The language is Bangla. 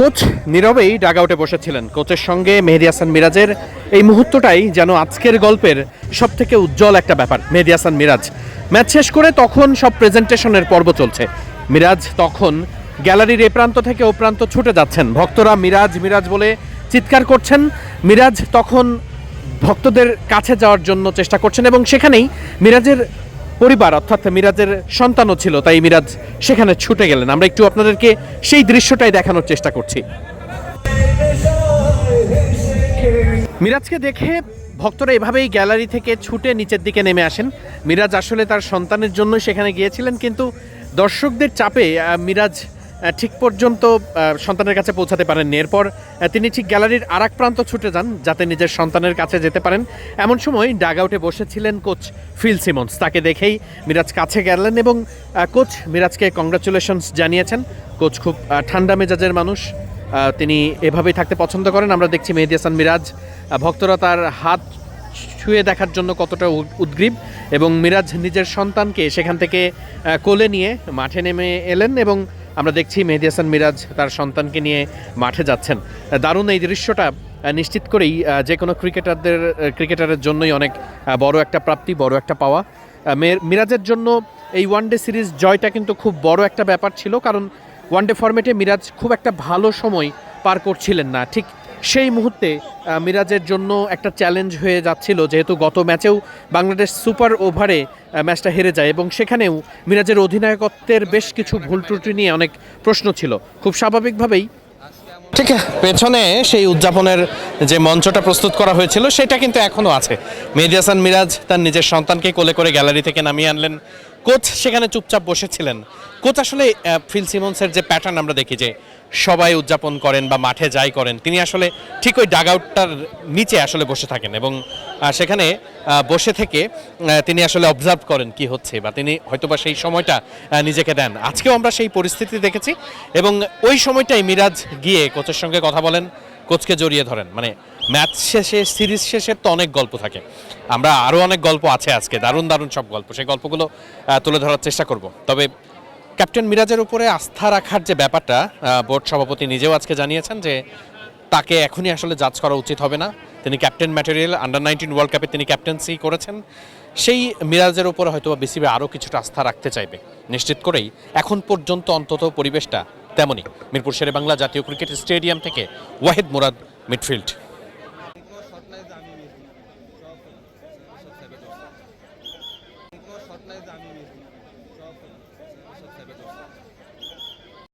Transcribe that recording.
কোচ নীরবেই ডাগ আউটে বসেছিলেন। কোচের সঙ্গে মেহেদি হাসান মিরাজের এই মুহূর্তটাই যেন আজকের গল্পের সব থেকে উজ্জ্বল একটা ব্যাপার। মেহেদি হাসান মিরাজ, ম্যাচ শেষ করে তখন সব প্রেজেন্টেশনের পর্ব চলছে। মিরাজ তখন গ্যালারির এ প্রান্ত থেকে ও প্রান্ত ছুটে যাচ্ছেন। ভক্তরা মিরাজ মিরাজ বলে চিৎকার করছেন। মিরাজ তখন ভক্তদের কাছে যাওয়ার জন্য চেষ্টা করছেন এবং সেখানেই মিরাজের পরিবার, অর্থাৎ মিরাজের সন্তানও ছিল, তাই মিরাজ সেখানে ছুটে গেলেন। আমরা একটু আপনাদেরকে সেই দৃশ্যটাই দেখানোর চেষ্টা করছি। মিরাজকে দেখে ভক্তরা এভাবেই গ্যালারি থেকে ছুটে নিচের দিকে নেমে আসেন। মিরাজ আসলে তার সন্তানের জন্য সেখানে গিয়েছিলেন, কিন্তু দর্শকদের চাপে মিরাজ ঠিক পর্যন্ত সন্তানের কাছে পৌঁছাতে পারেননি। এরপর তিনি ঠিক গ্যালারির আর প্রান্ত ছুটে যান যাতে নিজের সন্তানের কাছে যেতে পারেন। এমন সময় ডাগ আউটে বসেছিলেন কোচ ফিল সিমন্স। তাকে দেখেই মিরাজ কাছে গেলেন এবং কোচ মিরাজকে কংগ্রাচুলেশনস জানিয়েছেন। কোচ খুব ঠান্ডা মেজাজের মানুষ। তিনি এভাবেই থাকতে পছন্দ করেন। আমরা দেখছি মেহেদি হাসান মিরাজ ভক্তরা তার হাত ছুঁয়ে দেখার জন্য কতটা উদ্গ্রীব এবং মিরাজ নিজের সন্তানকে সেখান থেকে কোলে নিয়ে মাঠে নেমে এলেন এবং আমরা দেখছি মেহেদি হাসান মিরাজ তার সন্তানকে নিয়ে মাঠে যাচ্ছেন। দারুণ এই দৃশ্যটা নিশ্চিত করেই যে কোনো ক্রিকেটারদের ক্রিকেটারের জন্যই অনেক বড় একটা প্রাপ্তি, বড় একটা পাওয়া। মিরাজের জন্য এই ওয়ানডে সিরিজ জয়টা কিন্তু খুব বড় একটা ব্যাপার ছিল, কারণ ওয়ানডে ফর্মেটে মিরাজ খুব একটা ভালো সময় পার করছিলেন না। ঠিক সেই মুহূর্তে মিরাজের জন্য একটা চ্যালেঞ্জ হয়ে যাচ্ছিল, যেহেতু গত ম্যাচেও বাংলাদেশ সুপার ওভারে ম্যাচটা হেরে যায় এবং সেখানেও মিরাজের অধিনায়কত্বের বেশ কিছু ভুল ত্রুটি নিয়ে অনেক প্রশ্ন ছিল। খুব স্বাভাবিকভাবেই ঠিক, পেছনে সেই উদযাপনের যে মঞ্চটা প্রস্তুত করা হয়েছিল, সেটা কিন্তু এখনও আছে। মেহেদি হাসান মিরাজ তার নিজের সন্তানকে কোলে করে গ্যালারি থেকে নামিয়ে আনলেন। কোচ সেখানে চুপচাপ বসেছিলেন। কোচ আসলে ফিল সিমন্সের যে প্যাটার্ন আমরা দেখি যে সবাই উদযাপন করেন বা মাঠে যাই করেন, তিনি আসলে ঠিক ওই ডাগ আউটটার নিচে আসলে বসে থাকেন এবং সেখানে বসে থেকে তিনি আসলে অবজার্ভ করেন কি হচ্ছে বা তিনি হয়তোবা সেই সময়টা নিজেকে দেন। আজকেও আমরা সেই পরিস্থিতি দেখেছি এবং ওই সময়টাই মিরাজ গিয়ে কোচের সঙ্গে কথা বলেন। কোচকে জড়িয়ে ধরেন। মানে ম্যাচ শেষে, সিরিজ শেষের তো অনেক গল্প থাকে। আমরা আরও অনেক গল্প আছে আজকে, দারুণ দারুণ সব গল্প। সেই গল্পগুলো তুলে ধরার চেষ্টা করব। তবে ক্যাপ্টেন মিরাজের উপরে আস্থা রাখার যে ব্যাপারটা বোর্ড সভাপতি নিজেও আজকে জানিয়েছেন যে তাকে এখনই আসলে জাজ করা উচিত হবে না। তিনি captain material under nineteen world কাপে তিনি ক্যাপ্টেন্সি করেছেন। সেই মিরাজের উপরে হয়তো বিসিবি আরও কিছুটা আস্থা রাখতে চাইবে। নিশ্চিত করেই এখন পর্যন্ত অন্তত পরিবেশটা তেমনই মিরপুর শেরে বাংলা জাতীয় ক্রিকেট স্টেডিয়াম থেকে ওয়াহিদ মুরাদ মিডফিল্ড